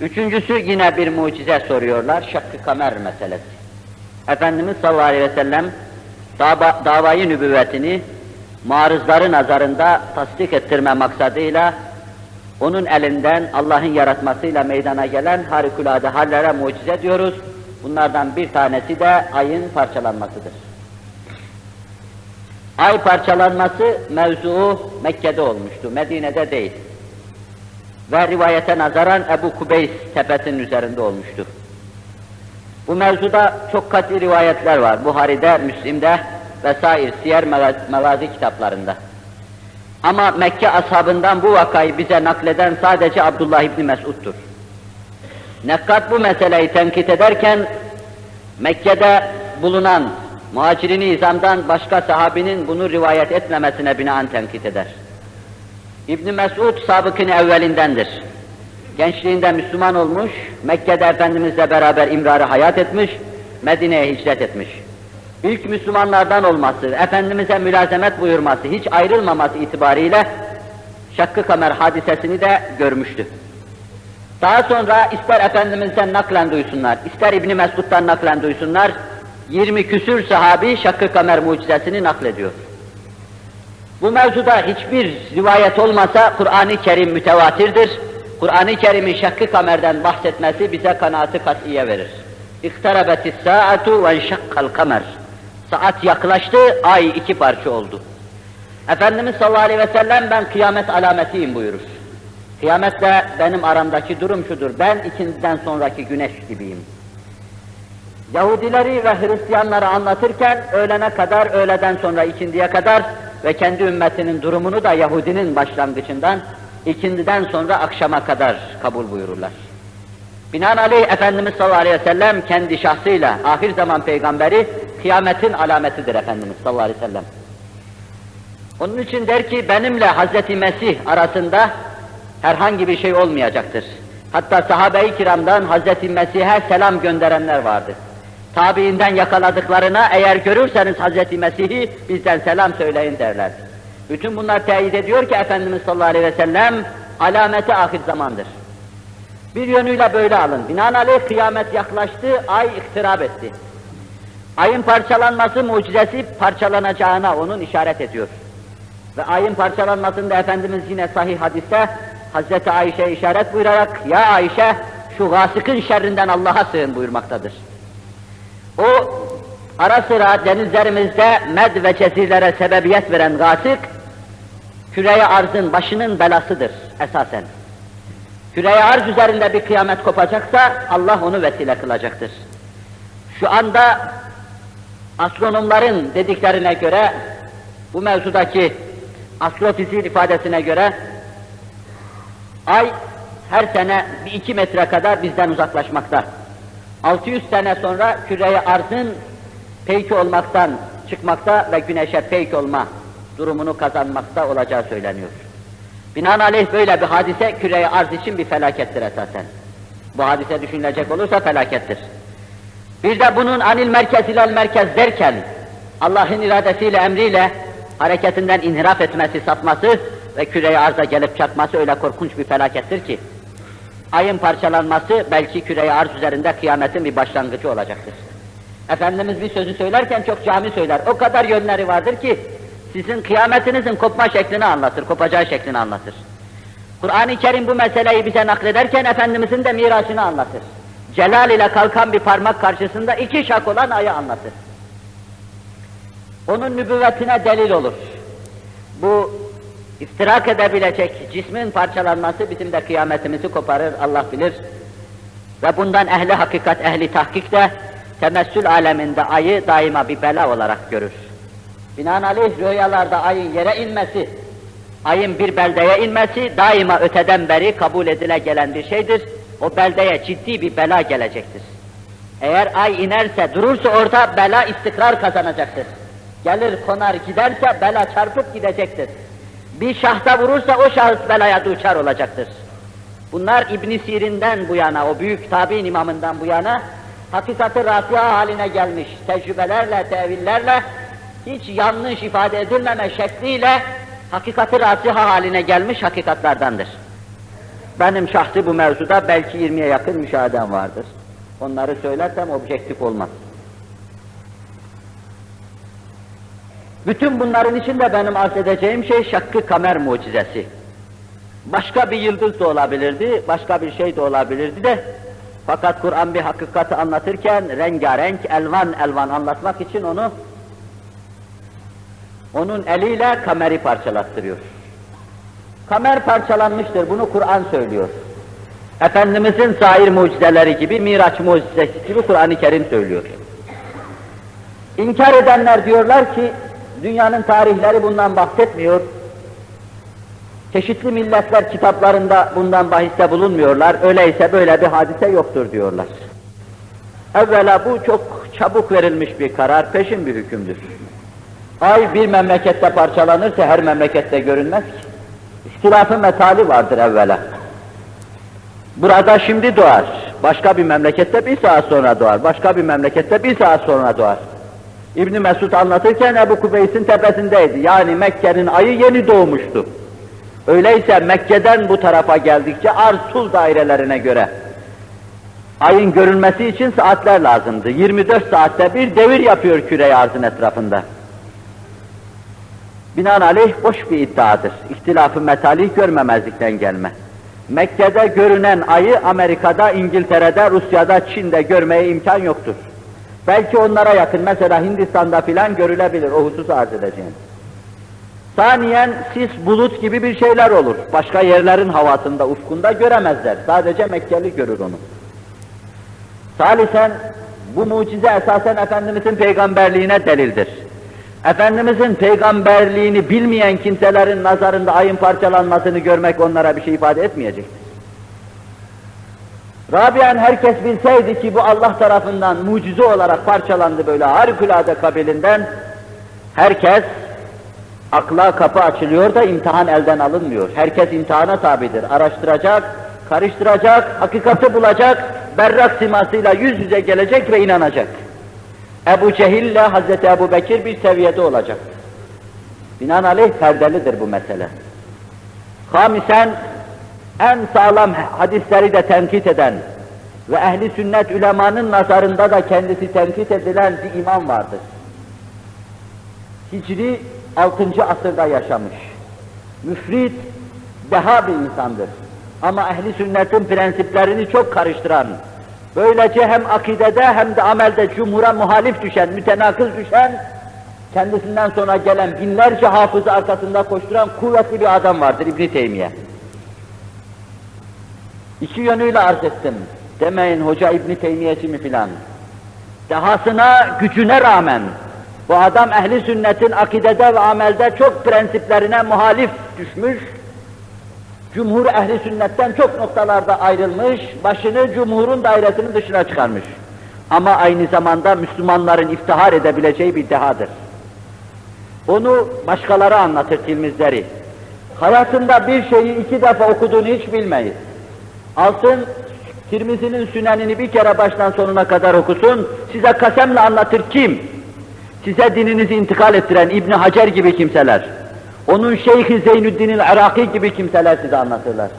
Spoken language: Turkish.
Üçüncüsü yine bir mucize soruyorlar, şakkı kamer meselesi. Efendimiz sallallahu aleyhi ve sellem dava, davayı nübüvvetini marızları nazarında tasdik ettirme maksadıyla onun elinden Allah'ın yaratmasıyla meydana gelen harikulade hallere mucize diyoruz. Bunlardan bir tanesi de ayın parçalanmasıdır. Ay parçalanması mevzuu Mekke'de olmuştu, Medine'de değil. Ve rivayete nazaran Ebu Kubeys tepesinin üzerinde olmuştu. Bu mevzuda çok kat'i rivayetler var. Buhari'de, Müslim'de vesaire siyer melazi kitaplarında. Ama Mekke ashabından bu vakayı bize nakleden sadece Abdullah İbni Mesud'dur. Nekkat bu meseleyi tenkit ederken Mekke'de bulunan muhacirini izamdan başka sahabinin bunu rivayet etmemesine binaen tenkit eder. İbn Mesud sabıkın evvelindendir. Gençliğinde Müslüman olmuş, Mekke'de Efendimizle beraber imrarı hayat etmiş, Medine'ye hicret etmiş. İlk Müslümanlardan olması, Efendimiz'e mülazemet buyurması, hiç ayrılmaması itibariyle Şakkı Kamer hadisesini de görmüştü. Daha sonra ister Efendimiz'den naklen duysunlar, ister İbni Mesud'dan naklen duysunlar, 20 küsür sahabi Şakkı Kamer mucizesini naklediyor. Bu mevzuda hiçbir rivayet olmasa Kur'an-ı Kerim mütevatirdir. Kur'an-ı Kerim'in Şakkı Kamer'den bahsetmesi bize kanaatı katiye verir. İktarabetis saatu ve şakkal kamer. Saat yaklaştı, ay iki parça oldu. Efendimiz sallallahu aleyhi ve sellem ben kıyamet alametiyim buyurur. Kıyametle benim aramdaki durum şudur, ben ikindiden sonraki güneş gibiyim. Yahudileri ve Hristiyanları anlatırken öğlene kadar, öğleden sonra ikindiye kadar ve kendi ümmetinin durumunu da Yahudinin başlangıcından ikindiden sonra akşama kadar kabul buyururlar. Binaenaleyh Efendimiz sallallahu aleyhi ve sellem kendi şahsıyla ahir zaman peygamberi kıyametin alametidir Efendimiz sallallahu aleyhi ve sellem. Onun için der ki benimle Hazreti Mesih arasında herhangi bir şey olmayacaktır. Hatta sahabe-i kiramdan Hazreti Mesih'e selam gönderenler vardı. Tabiinden yakaladıklarına eğer görürseniz Hazreti Mesih'i bizden selam söyleyin derler. Bütün bunlar teyit ediyor ki Efendimiz sallallahu aleyhi ve sellem alameti ahir zamandır. Bir yönüyle böyle alın. Binaenaleyh kıyamet yaklaştı, ay iktirap etti. Ayın parçalanması mucizesi parçalanacağına onun işaret ediyor. Ve ayın parçalanmasında Efendimiz yine sahih hadiste Hazreti Ayşe işaret buyurarak ya Ayşe şu gasıkın şerrinden Allah'a sığın buyurmaktadır. Ara sıra denizlerimizde med ve cezirlere sebebiyet veren gasık küreye arzın başının belasıdır esasen. Küreye arz üzerinde bir kıyamet kopacaksa Allah onu vesile kılacaktır. Şu anda astronomların dediklerine göre bu mevzudaki astrofizik ifadesine göre ay her sene bir iki metre kadar bizden uzaklaşmakta. 600 sene sonra küreye arzın peyk olmaktan çıkmakta ve güneşe peyk olma durumunu kazanmakta olacağı söyleniyor. Binaenaleyh böyle bir hadise küreye arz için bir felakettir esasen. Bu hadise düşünülecek olursa felakettir. Bir de bunun anil merkez ilal merkez derken Allah'ın iradesiyle, emriyle hareketinden inhiraf etmesi, sapması ve küreye arza gelip çarpması öyle korkunç bir felakettir ki ayın parçalanması belki küreye arz üzerinde kıyametin bir başlangıcı olacaktır. Efendimiz bir sözü söylerken çok cami söyler. O kadar yönleri vardır ki sizin kıyametinizin kopma şeklini anlatır, kopacağı şeklini anlatır. Kur'an-ı Kerim bu meseleyi bize naklederken Efendimizin de miracını anlatır. Celal ile kalkan bir parmak karşısında iki şak olan ayı anlatır. Onun nübüvvetine delil olur. Bu iftirak edebilecek cismin parçalanması bizim de kıyametimizi koparır, Allah bilir. Ve bundan ehli hakikat, ehli tahkik de temessül aleminde ayı daima bir bela olarak görür. Binaenaleyh rüyalarda ayın yere inmesi, ayın bir beldeye inmesi daima öteden beri kabul edile gelen bir şeydir. O beldeye ciddi bir bela gelecektir. Eğer ay inerse, durursa orada bela istikrar kazanacaktır. Gelir konar giderse bela çarpıp gidecektir. Bir şahsa vurursa o şahıs belaya duçar olacaktır. Bunlar İbn Sirin'den bu yana, o büyük tabi'in imamından bu yana hakikati rasiha haline gelmiş tecrübelerle, tevillerle hiç yanlış ifade edilmeme şekliyle hakikati rasiha haline gelmiş hakikatlardandır. Benim şahsi bu mevzuda belki 20'ye yakın müşahedem vardır. Onları söylersem objektif olmaz. Bütün bunların içinde benim arz edeceğim şey şakkı kamer mucizesi. Başka bir yıldız da olabilirdi, başka bir şey de olabilirdi de fakat Kur'an bir hakikati anlatırken rengarenk, elvan elvan anlatmak için onu onun eliyle kameri parçalattırıyor. Kamer parçalanmıştır, bunu Kur'an söylüyor. Efendimizin sair mucizeleri gibi, Miraç mucizesi gibi Kur'an-ı Kerim söylüyor. İnkar edenler diyorlar ki, dünyanın tarihleri bundan bahsetmiyor. Çeşitli milletler kitaplarında bundan bahiste bulunmuyorlar. Öyleyse böyle bir hadise yoktur diyorlar. Evvela bu çok çabuk verilmiş bir karar, peşin bir hükümdür. Ay bir memlekette parçalanırsa her memlekette görünmez ki. İhtilafı metali vardır evvela. Burada şimdi doğar. Başka bir memlekette bir saat sonra doğar. Başka bir memlekette bir saat sonra doğar. İbn Mesud anlatırken Ebu Kubeys'in tepesindeydi. Yani Mekke'nin ayı yeni doğmuştu. Öyleyse Mekke'den bu tarafa geldikçe arz dairelerine göre ayın görülmesi için saatler lazımdı. 24 saatte bir devir yapıyor küre arzın etrafında. Binaenaleyh boş bir iddiadır. İhtilafı metali görmemezlikten gelme. Mekke'de görünen ayı Amerika'da, İngiltere'de, Rusya'da, Çin'de görmeye imkan yoktur. Belki onlara yakın, mesela Hindistan'da filan görülebilir, o hususu arz edeceğim. Saniyen sis, bulut gibi bir şeyler olur. Başka yerlerin havasında, ufkunda göremezler. Sadece Mekkeli görür onu. Salisen, bu mucize esasen Efendimizin peygamberliğine delildir. Efendimizin peygamberliğini bilmeyen kimselerin nazarında ayın parçalanmasını görmek onlara bir şey ifade etmeyecektir. Rabian herkes bilseydi ki bu Allah tarafından mucize olarak parçalandı böyle harikulade kabilinden, herkes akla kapı açılıyor da imtihan elden alınmıyor. Herkes imtihana tabidir. Araştıracak, karıştıracak, hakikati bulacak, berrak simasıyla yüz yüze gelecek ve inanacak. Ebu Cehil ile Hazreti Ebu Bekir bir seviyede olacak. Binaenaleyh perdelidir bu mesele. Hamisen en sağlam hadisleri de tenkit eden ve ehli sünnet ulemanın nazarında da kendisi tenkit edilen bir imam vardır. Hicri 6. asırda yaşamış. Müfrit, deha bir insandır. Ama ehli sünnetin prensiplerini çok karıştıran, böylece hem akidede hem de amelde cumhura muhalif düşen, mütenakız düşen, kendisinden sonra gelen binlerce hafızı arkasında koşturan kuvvetli bir adam vardır İbn Teymiye. İki yönüyle arz ettim. Demeyin hoca İbn Teymiyeci mi filan. Dehasına, gücüne rağmen bu adam ehli sünnetin akidede ve amelde çok prensiplerine muhalif düşmüş, cumhur ehli sünnetten çok noktalarda ayrılmış, başını cumhurun dairesinin dışına çıkarmış. Ama aynı zamanda Müslümanların iftihar edebileceği bir dehadır. Onu başkaları anlatır tilmizleri. Hayatında bir şeyi iki defa okuduğunu hiç bilmeyiz. Alsın, Tirmizi'nin sünenini bir kere baştan sonuna kadar okusun, size kasemle anlatır kim? Size dininizi intikal ettiren İbni Hacer gibi kimseler, onun Şeyhi Zeynüddin el-Iraki gibi kimseler size anlatırlar.